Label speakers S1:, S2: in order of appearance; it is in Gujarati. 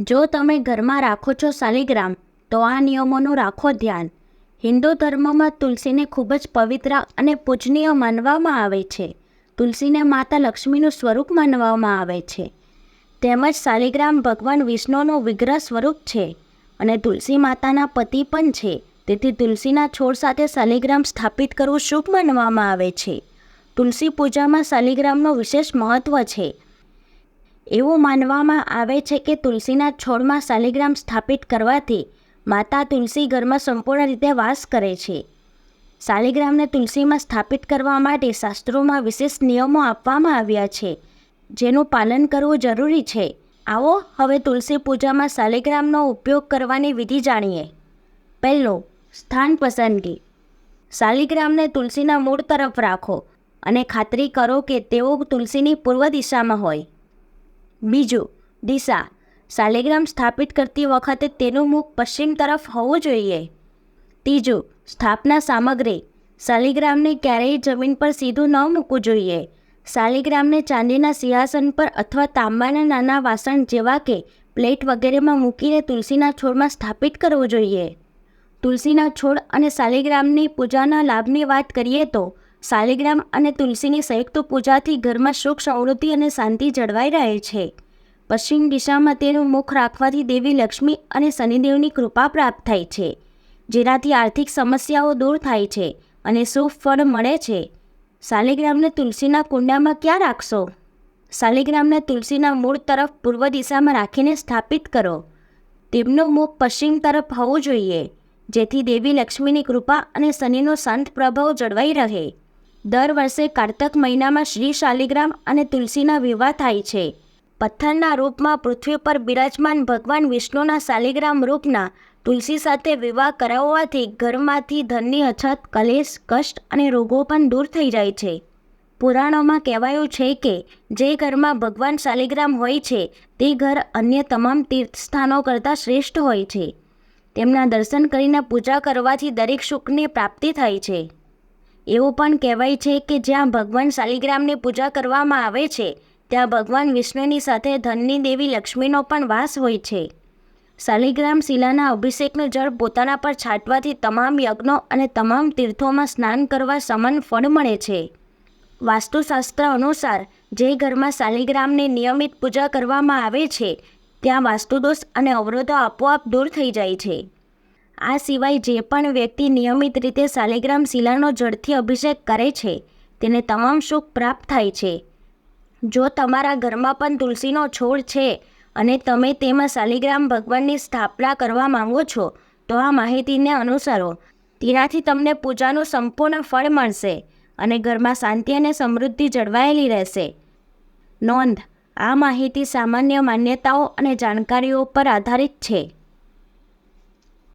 S1: જો તમે ઘરમાં રાખો છો શાલિગ્રામ, તો આ નિયમોનું રાખો ધ્યાન. હિન્દુ ધર્મમાં તુલસીને ખૂબ જ પવિત્ર અને પૂજનીય માનવામાં આવે છે. તુલસીને માતા લક્ષ્મીનું સ્વરૂપ માનવામાં આવે છે. તેમજ શાલિગ્રામ ભગવાન વિષ્ણુનું વિગ્રહ સ્વરૂપ છે અને તુલસી માતાના પતિ પણ છે. તેથી તુલસીના છોડ સાથે શાલિગ્રામ સ્થાપિત કરવું શુભ માનવામાં આવે છે. તુલસી પૂજામાં શાલિગ્રામનું વિશેષ મહત્ત્વ છે. એવું માનવામાં આવે છે કે તુલસીના છોડમાં શાલિગ્રામ સ્થાપિત કરવાથી માતા તુલસી ઘરમાં સંપૂર્ણ રીતે વાસ કરે છે. શાલિગ્રામને તુલસીમાં સ્થાપિત કરવા માટે શાસ્ત્રોમાં વિશેષ નિયમો આપવામાં આવ્યા છે, જેનું પાલન કરવું જરૂરી છે. આવો, હવે તુલસી પૂજામાં શાલિગ્રામનો ઉપયોગ કરવાની વિધિ જાણીએ. પહેલું, સ્થાન પસંદગી. શાલિગ્રામને તુલસીના મૂળ તરફ રાખો અને ખાતરી કરો કે તેઓ તુલસીની પૂર્વ દિશામાં હોય. બીજું, દિશા. શાલિગ્રામ સ્થાપિત કરતી વખતે તેનું મુખ પશ્ચિમ તરફ હોવું જોઈએ. ત્રીજું, સ્થાપના સામગ્રી. શાલિગ્રામને ક્યારેય જમીન પર સીધું ન મૂકવું જોઈએ. શાલિગ્રામને ચાંદીના સિંહાસન પર અથવા તાંબાના નાના વાસણ જેવા કે પ્લેટ વગેરેમાં મૂકીને તુલસીના છોડમાં સ્થાપિત કરવું જોઈએ. તુલસીના છોડ અને શાલિગ્રામની પૂજાના લાભની વાત કરીએ તો શાલિગ્રામ અને તુલસીની સંયુક્ત પૂજાથી ઘરમાં સુખ, સમૃદ્ધિ અને શાંતિ જળવાઈ રહે છે. પશ્ચિમ દિશામાં તેનું મુખ રાખવાથી દેવી લક્ષ્મી અને શનિદેવની કૃપા પ્રાપ્ત થાય છે. જેનાથી આર્થિક સમસ્યાઓ દૂર થાય છે અને શુભ ફળ મળે છે. શાલિગ્રામને તુલસીના કુંડામાં ક્યાં રાખશો? શાલિગ્રામને તુલસીના મૂળ તરફ પૂર્વ દિશામાં રાખીને સ્થાપિત કરો. તેમનું મુખ પશ્ચિમ તરફ હોવું જોઈએ, જેથી દેવી લક્ષ્મીની કૃપા અને શનિનો શાંત પ્રભાવ જળવાઈ રહે. દર વર્ષે કારતક મહિનામાં શ્રી શાલિગ્રામ અને તુલસીના વિવાહ થાય છે. પથ્થરના રૂપમાં પૃથ્વી પર બિરાજમાન ભગવાન વિષ્ણુના શાલિગ્રામ રૂપના તુલસી સાથે વિવાહ કરાવવાથી ઘરમાંથી ધનની અછત, કલેશ, કષ્ટ અને રોગો પણ દૂર થઈ જાય છે. પુરાણોમાં કહેવાયું છે કે, જે ઘરમાં ભગવાન શાલિગ્રામ હોય છે, તે ઘર અન્ય તમામ તીર્થસ્થાનો કરતાં શ્રેષ્ઠ હોય છે. તેમના દર્શન કરીને પૂજા કરવાથી દરેક સુખની પ્રાપ્તિ થાય છે. એવું પણ કહેવાય છે કે જ્યાં ભગવાન શાલિગ્રામની પૂજા કરવામાં આવે છે, ત્યાં ભગવાન વિષ્ણુની સાથે ધનની દેવી લક્ષ્મીનો પણ વાસ હોય છે. શાલિગ્રામ શિલાના અભિષેકનું જળ પોતાના પર છાંટવાથી તમામ યજ્ઞો અને તમામ તીર્થોમાં સ્નાન કરવા સમાન ફળ મળે છે. વાસ્તુશાસ્ત્ર અનુસાર, જે ઘરમાં શાલિગ્રામની નિયમિત પૂજા કરવામાં આવે છે, ત્યાં વાસ્તુદોષ અને અવરોધો આપોઆપ દૂર થઈ જાય છે. આ સિવાય જે પણ વ્યક્તિ નિયમિત રીતે શાલિગ્રામ શિલાનો જળથી અભિષેક કરે છે, તેને તમામ સુખ પ્રાપ્ત થાય છે. જો તમારા ઘરમાં પણ તુલસીનો છોડ છે અને તમે તેમાં શાલિગ્રામ ભગવાનની સ્થાપના કરવા માંગો છો, તો આ માહિતીને અનુસરો. તેનાથી તમને પૂજાનું સંપૂર્ણ ફળ મળશે અને ઘરમાં શાંતિ અને સમૃદ્ધિ જળવાયેલી રહેશે. નોંધ, આ માહિતી સામાન્ય માન્યતાઓ અને જાણકારીઓ પર આધારિત છે.